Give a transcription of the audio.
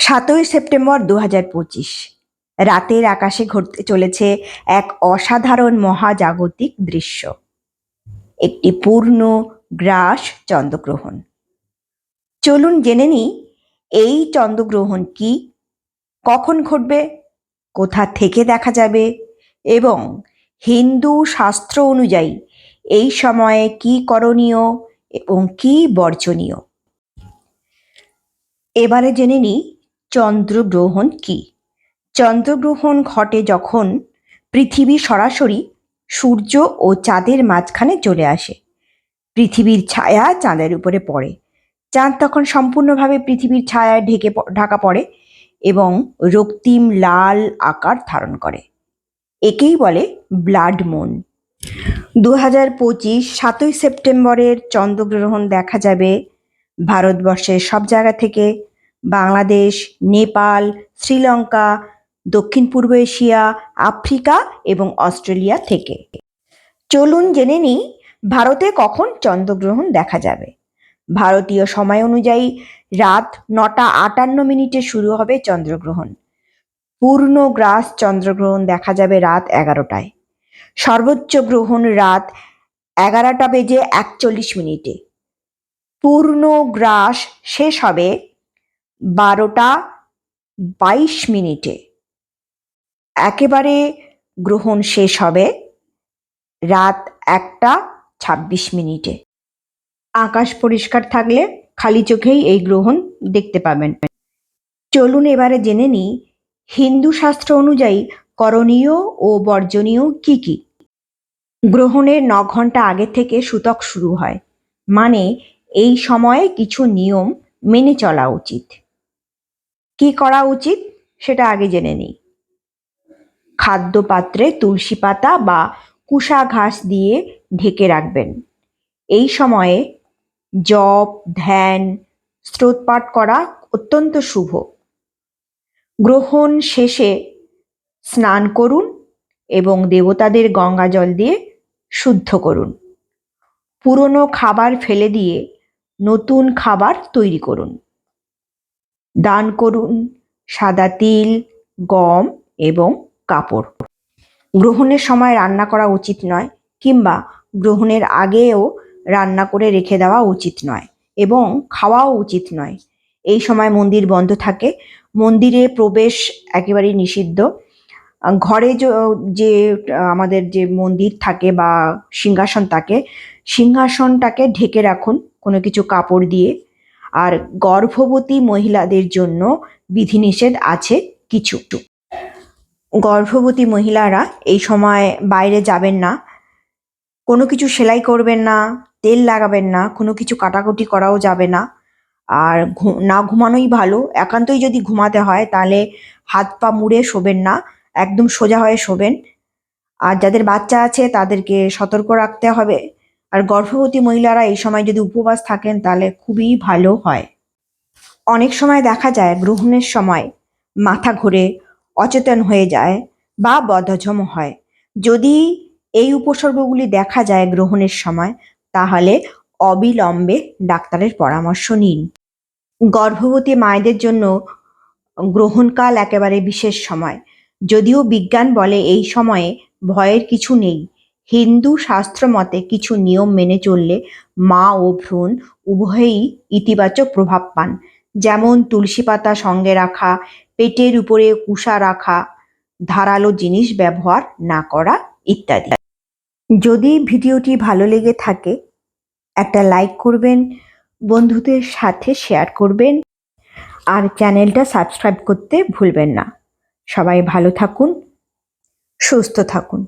সাতই সেপ্টেম্বর দু হাজার পঁচিশ। রাতের আকাশে ঘটতে চলেছে এক অসাধারণ মহাজাগতিক দৃশ্য। একটি পূর্ণ গ্রাস চন্দ্রগ্রহণ। চলুন জেনে নিই, এই চন্দ্রগ্রহণ কি, কখন ঘটবে, কোথা থেকে দেখা যাবে এবং হিন্দু শাস্ত্র অনুযায়ী এই সময়ে কি করণীয় এবং কি বর্জনীয়? এবারে জেনে নিই চন্দ্রগ্রহণ কি? চন্দ্রগ্রহণ ঘটে যখন পৃথিবী সরাসরি সূর্য ও চাঁদের মাঝখানে চলে আসে। পৃথিবীর ছায়া চাঁদের উপরে পড়ে। চাঁদ তখন সম্পূর্ণভাবে পৃথিবীর ছায়ায় ঢেকে ঢাকা পড়ে এবং রক্তিম লাল আকার ধারণ করে। একেই বলে ব্লাড মুন। দু হাজার পঁচিশ সাতই সেপ্টেম্বরের চন্দ্রগ্রহণ দেখা যাবে। ভারতবর্ষের সব জায়গা থেকে বাংলাদেশ, নেপাল, শ্রীলঙ্কা, দক্ষিণ পূর্ব এশিয়া, আফ্রিকা এবং অস্ট্রেলিয়া থেকে। চলুন জেনে নিই, ভারতে কখন চন্দ্রগ্রহণ দেখা যাবে। ভারতীয় সময় অনুযায়ী রাত নটা আটান্ন মিনিটে শুরু হবে চন্দ্রগ্রহণ। পূর্ণ গ্রাস চন্দ্রগ্রহণ দেখা যাবে রাত এগারোটায়। সর্বোচ্চ গ্রহণ রাত এগারোটা বেজে একচল্লিশ মিনিটে। পূর্ণ গ্রাস শেষ হবে বারোটা বাইশ মিনিটে। একেবারে গ্রহণ শেষ হবে রাত একটা ছাব্বিশ মিনিটে। আকাশ পরিষ্কার থাকলে খালি চোখেই এই গ্রহণ দেখতে পাবেন। চলুন এবারে জেনে নিই, হিন্দু শাস্ত্র অনুযায়ী করণীয় ও বর্জনীয় কি কি? গ্রহণের ন ঘণ্টা আগে থেকে সূতক শুরু হয় মানে এই সময়ে কিছু নিয়ম মেনে চলা উচিত। কি করা উচিত সেটা আগে জেনে নিই। খাদ্য পাত্রে তুলসী পাতা বা কুশা ঘাস দিয়ে ঢেকে রাখবেন। এই সময়ে জপ ধ্যান, স্রোতপাঠ করা অত্যন্ত শুভ। গ্রহণ শেষে স্নান করুন এবং দেবতাদের গঙ্গা জল দিয়ে শুদ্ধ করুন। পুরনো খাবার ফেলে দিয়ে নতুন খাবার তৈরি করুন। দান করুন। সাদা তিল, গম এবং কাপড়। গ্রহণের সময় রান্না করা উচিত নয় কিংবা গ্রহণের আগেও রান্না করে রেখে দেওয়া উচিত নয় এবং খাওয়াও উচিত নয়। এই সময় মন্দির বন্ধ থাকে। মন্দিরে প্রবেশ একেবারেই নিষিদ্ধ। ঘরে যে আমাদের যে মন্দির থাকে বা সিংহাসন থাকে, সিংহাসনটাকে ঢেকে রাখুন কোনো কিছু কাপড় দিয়ে। আর গর্ভবতী মহিলাদের জন্য বিধিনিষেধ আছে কিছু। গর্ভবতী মহিলারা এই সময় বাইরে যাবেন না। কোনো কিছু সেলাই করবেন না, তেল লাগাবেন না, কোনো কিছু কাটাকুটি করাও যাবে না। আর না ঘুমানোই ভালো। একান্তই যদি ঘুমাতে হয় তাহলে হাত পা মুড়ে শোবেন না, একদম সোজা হয়ে শোবেন। আর যাদের বাচ্চা আছে তাদেরকে সতর্ক রাখতে হবে। আর গর্ভবতী মহিলারা এই সময় যদি উপবাস থাকেন, তাহলে খুবই ভালো হয়। অনেক সময় দেখা যায়, গ্রহণের সময় মাথা ঘুরে অচেতন হয়ে যায় বা বদহজম হয়। যদি এই উপসর্গগুলি দেখা যায় গ্রহণের সময়, তাহলে অবিলম্বে ডাক্তারের পরামর্শ নিন। গর্ভবতী মায়েদের জন্য গ্রহণকাল একেবারে বিশেষ সময়। যদিও বিজ্ঞান বলে এই সময়ে ভয়ের কিছু নেই। হিন্দু শাস্ত্র মতে কিছু নিয়ম মেনে চললে মা ও ভ্রূণ উভয়েই ইতিবাচক প্রভাব পান। যেমন তুলসী পাতা সঙ্গে রাখা, পেটের উপরে কুষা রাখা, ধারালো জিনিস ব্যবহার না করা ইত্যাদি। যদি ভিডিওটি ভালো লেগে থাকে, একটা লাইক করবেন, বন্ধুদের সাথে শেয়ার করবেন, আর চ্যানেলটা সাবস্ক্রাইব করতে ভুলবেন না। সবাই ভালো থাকুন, সুস্থ থাকুন।